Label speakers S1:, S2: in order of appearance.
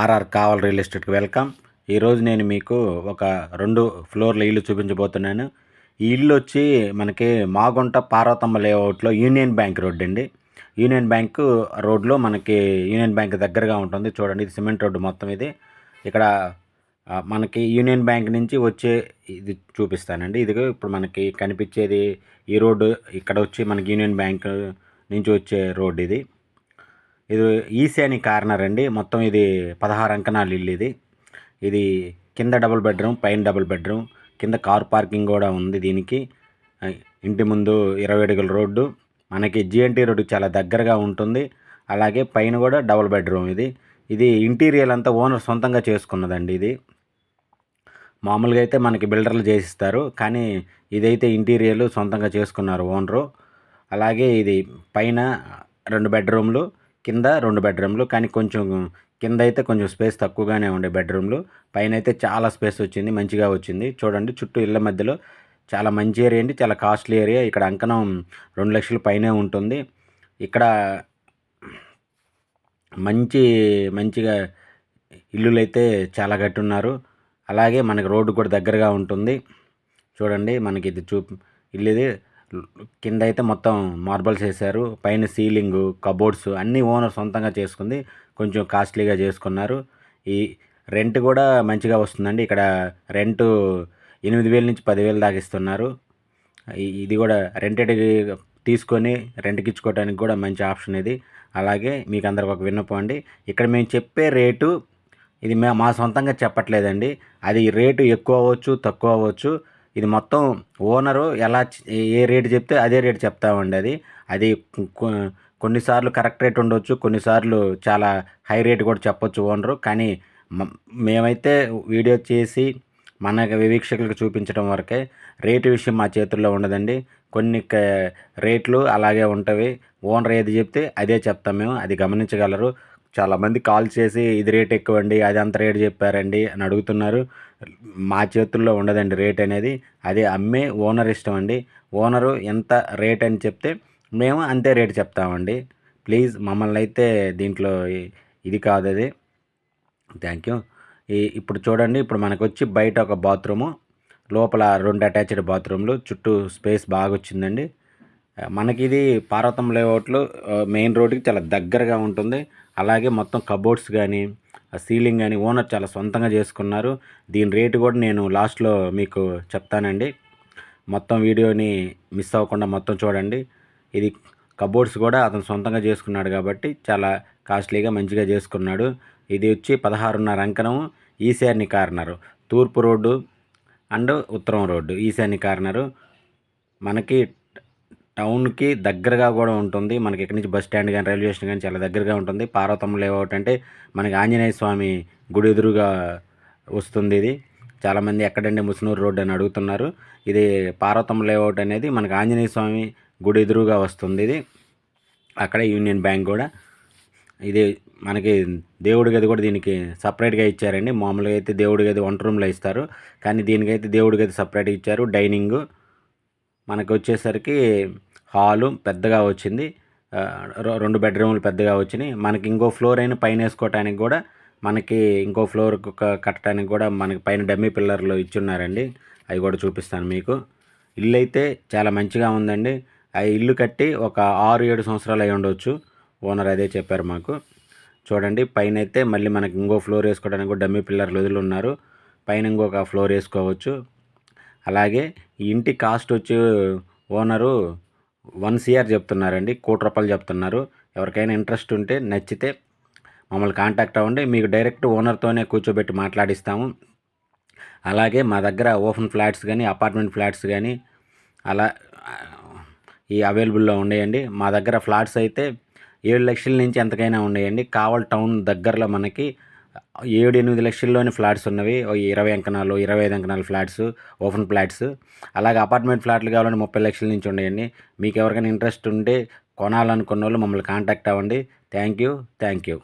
S1: RR Kaval real ఎస్టేట్కి welcome. ఈరోజు నేను మీకు ఒక రెండు ఫ్లోర్ల ఇల్లు చూపించబోతున్నాను. ఈ ఇల్లు వచ్చి మనకి మాగుంట పార్వతమ్మ లేఅవుట్లో యూనియన్ బ్యాంక్ రోడ్ అండి. యూనియన్ బ్యాంక్ రోడ్లో మనకి యూనియన్ బ్యాంక్ దగ్గరగా ఉంటుంది. చూడండి ఇది సిమెంట్ రోడ్డు మొత్తం ఇది. ఇక్కడ మనకి యూనియన్ బ్యాంక్ నుంచి వచ్చే ఇది చూపిస్తానండి. ఇదిగో ఇప్పుడు మనకి కనిపించేది ఈ రోడ్డు. ఇక్కడ వచ్చి మనకి యూనియన్ బ్యాంక్ నుంచి వచ్చే రోడ్ ఇది. ఇది ఈశాని కార్నర్ అండి. మొత్తం ఇది పదహారు అంకణాలు ఇల్లు ఇది. ఇది కింద డబుల్ బెడ్రూమ్ పైన డబుల్ బెడ్రూమ్ కింద కార్ పార్కింగ్ కూడా ఉంది దీనికి. ఇంటి ముందు ఇరవై అడుగుల రోడ్డు. మనకి జిఎన్టీ రోడ్డు చాలా దగ్గరగా ఉంటుంది. అలాగే పైన కూడా డబుల్ బెడ్రూమ్ ఇది. ఇది ఇంటీరియర్ అంతా ఓనర్ సొంతంగా చేసుకున్నదండి ఇది. మామూలుగా అయితే మనకి బిల్డర్లు చేసిస్తారు. కానీ ఇదైతే ఇంటీరియర్లు సొంతంగా చేసుకున్నారు ఓనరు. అలాగే ఇది పైన రెండు బెడ్రూమ్లు కింద రెండు బెడ్రూమ్లు కానీ కొంచెం కింద అయితే కొంచెం స్పేస్ తక్కువగానే ఉండే బెడ్రూమ్లు. పైన అయితే చాలా స్పేస్ వచ్చింది మంచిగా వచ్చింది. చూడండి చుట్టూ ఇళ్ళ మధ్యలో చాలా మంచి ఏరియా అండి చాలా కాస్ట్లీ ఏరియా. ఇక్కడ అంకణం రెండు లక్షల పైనే ఉంటుంది. ఇక్కడ మంచి మంచిగా ఇల్లులు అయితే చాలా కట్టున్నారు. అలాగే మనకి రోడ్డు కూడా దగ్గరగా ఉంటుంది. చూడండి మనకి ఇది చూ ఇల్లు ఇది. కింద అయితే మొత్తం మార్బల్స్ వేశారు. పైన సీలింగ్ కబోర్డ్స్ అన్నీ ఓనర్ సొంతంగా చేసుకుంది. కొంచెం కాస్ట్లీగా చేసుకున్నారు. ఈ రెంట్ కూడా మంచిగా వస్తుందండి. ఇక్కడ రెంట్ ఎనిమిది వేల నుంచి పదివేలు దాకా ఇస్తున్నారు. ఇది కూడా రెంటెడ్ తీసుకొని రెంట్కి ఇచ్చుకోవడానికి కూడా మంచి ఆప్షన్ ఇది. అలాగే మీకు అందరికి ఒక విన్నపం అండి. ఇక్కడ మేము చెప్పే రేటు ఇది మా సొంతంగా చెప్పట్లేదండి. అది రేటు ఎక్కువ అవ్వచ్చు తక్కువ అవ్వచ్చు. ఇది మొత్తం ఓనరు ఎలా ఏ రేటు చెప్తే అదే రేటు చెప్తామండి అది. అది కొన్నిసార్లు కరెక్ట్ రేట్ ఉండొచ్చు కొన్నిసార్లు చాలా హై రేట్ కూడా చెప్పొచ్చు ఓనరు. కానీ మ- మేమైతే వీడియో చేసి మన వీక్షకులకు చూపించడం వరకే రేటు విషయం మా చేతుల్లో ఉండదండి. కొన్ని క- రేట్లు అలాగే ఉంటవి. ఓనర్ ఏది చెప్తే అదే చెప్తాం మేము. అది గమనించగలరు. చాలామంది కాల్ చేసి ఇది రేట్ ఎక్కువ అండి అది అంత రేట్ చెప్పారండి అని అడుగుతున్నారు. మా చేతుల్లో ఉండదండి రేట్ అనేది. అది అమ్మే ఓనర్ ఇష్టం అండి ఓనరు ఎంత రేట్ అని చెప్తే మేము అంతే రేట్ చెప్తామండి. ప్లీజ్ మమ్మల్ని అయితే దీంట్లో ఇది కాదు అది. థ్యాంక్ యూ ఈ ఇప్పుడు చూడండి ఇప్పుడు మనకు వచ్చి బయట ఒక బాత్రూము లోపల రెండు అటాచ్డ్ బాత్రూమ్లు చుట్టూ స్పేస్ బాగా వచ్చిందండి మనకి ఇది పార్వతం లేఅవుట్లు మెయిన్ రోడ్కి చాలా దగ్గరగా ఉంటుంది. అలాగే మొత్తం కబోర్డ్స్ కానీ సీలింగ్ కానీ ఓనర్ చాలా సొంతంగా చేసుకున్నారు. దీని రేటు కూడా నేను లాస్ట్లో మీకు చెప్తానండి. మొత్తం వీడియోని మిస్ అవ్వకుండా మొత్తం చూడండి. ఇది కబోర్డ్స్ కూడా అతను సొంతంగా చేసుకున్నాడు కాబట్టి చాలా కాస్ట్లీగా మంచిగా చేసుకున్నాడు. ఇది వచ్చి పదహారున్నర అంకణము ఈశాన్య కార్నరు. తూర్పు రోడ్డు అండ్ ఉత్తరం రోడ్డు ఈశాన్య కార్నరు. మనకి టౌన్కి దగ్గరగా కూడా ఉంటుంది. మనకి ఇక్కడి నుంచి బస్ స్టాండ్ కానీ రైల్వే స్టేషన్ కానీ చాలా దగ్గరగా ఉంటుంది. పార్వతమ్మ లేఅవుట్ అంటే మనకి ఆంజనేయ స్వామి గుడి ఎదురుగా వస్తుంది ఇది. చాలామంది ఎక్కడండి ముసునూరు రోడ్ అని అడుగుతున్నారు. ఇది పార్వతమ్మ లేఅవుట్ అనేది మనకి ఆంజనేయ స్వామి గుడి ఎదురుగా వస్తుంది ఇది. అక్కడ యూనియన్ బ్యాంక్ కూడా. ఇది మనకి దేవుడి గది కూడా దీనికి సపరేట్గా ఇచ్చారండి. మామూలుగా అయితే దేవుడి గది వంట రూమ్లో ఇస్తారు. కానీ దీనికైతే దేవుడి గది సపరేట్గా ఇచ్చారు. డైనింగ్. మనకు వచ్చేసరికి హాలు పెద్దగా వచ్చింది. రెండు బెడ్రూమ్లు పెద్దగా వచ్చినాయి. మనకి ఇంకో ఫ్లోర్ అయిన పైన వేసుకోవటానికి కూడా మనకి ఇంకో ఫ్లోర్ కట్టడానికి కూడా మనకి పైన డమ్మీ పిల్లర్లు ఇచ్చున్నారండి. అవి కూడా చూపిస్తాను మీకు. ఇల్లు అయితే చాలా మంచిగా ఉందండి. ఆ ఇల్లు కట్టి ఒక ఆరు ఏడు సంవత్సరాలు అయి ఉండవచ్చు ఓనర్ అదే చెప్పారు మాకు. చూడండి పైన అయితే మళ్ళీ మనకి ఇంకో ఫ్లోర్ వేసుకోవడానికి కూడా డమ్మీ పిల్లర్లు వదిలి ఉన్నారు. పైన ఇంకొక ఫ్లోర్ వేసుకోవచ్చు. అలాగే ఇంటి కాస్ట్ వచ్చి ఓనరు వన్ సిఆర్ చెప్తున్నారండి కోటి రూపాయలు చెప్తున్నారు. ఎవరికైనా ఇంట్రెస్ట్ ఉంటే నచ్చితే మమ్మల్ని కాంటాక్ట్ అవ్వండి. మీకు డైరెక్ట్ ఓనర్తోనే కూర్చోబెట్టి మాట్లాడిస్తాము. అలాగే మా దగ్గర ఓపెన్ ఫ్లాట్స్ కానీ అపార్ట్మెంట్ ఫ్లాట్స్ కానీ అలా ఈ అవైలబుల్లో ఉన్నాయండి. మా దగ్గర ఫ్లాట్స్ అయితే ఏడు లక్షల నుంచి ఎంతకైనా ఉన్నాయండి. కావల్ టౌన్ దగ్గరలో మనకి ఏడు ఎనిమిది లక్షల్లోని ఫ్లాట్స్ ఉన్నవి. ఓ ఇరవై అంకణాలు ఇరవై ఐదు అంకణాలు ఫ్లాట్స్ ఓపెన్ ఫ్లాట్స్. అలాగే అపార్ట్మెంట్ ఫ్లాట్లు కావాలంటే ముప్పై లక్షల నుంచి ఉన్నాయండి మీకు ఎవరికైనా ఇంట్రెస్ట్ ఉంటే కొనాలనుకున్న వాళ్ళు మమ్మల్ని కాంటాక్ట్ అవ్వండి. Thank you thank you.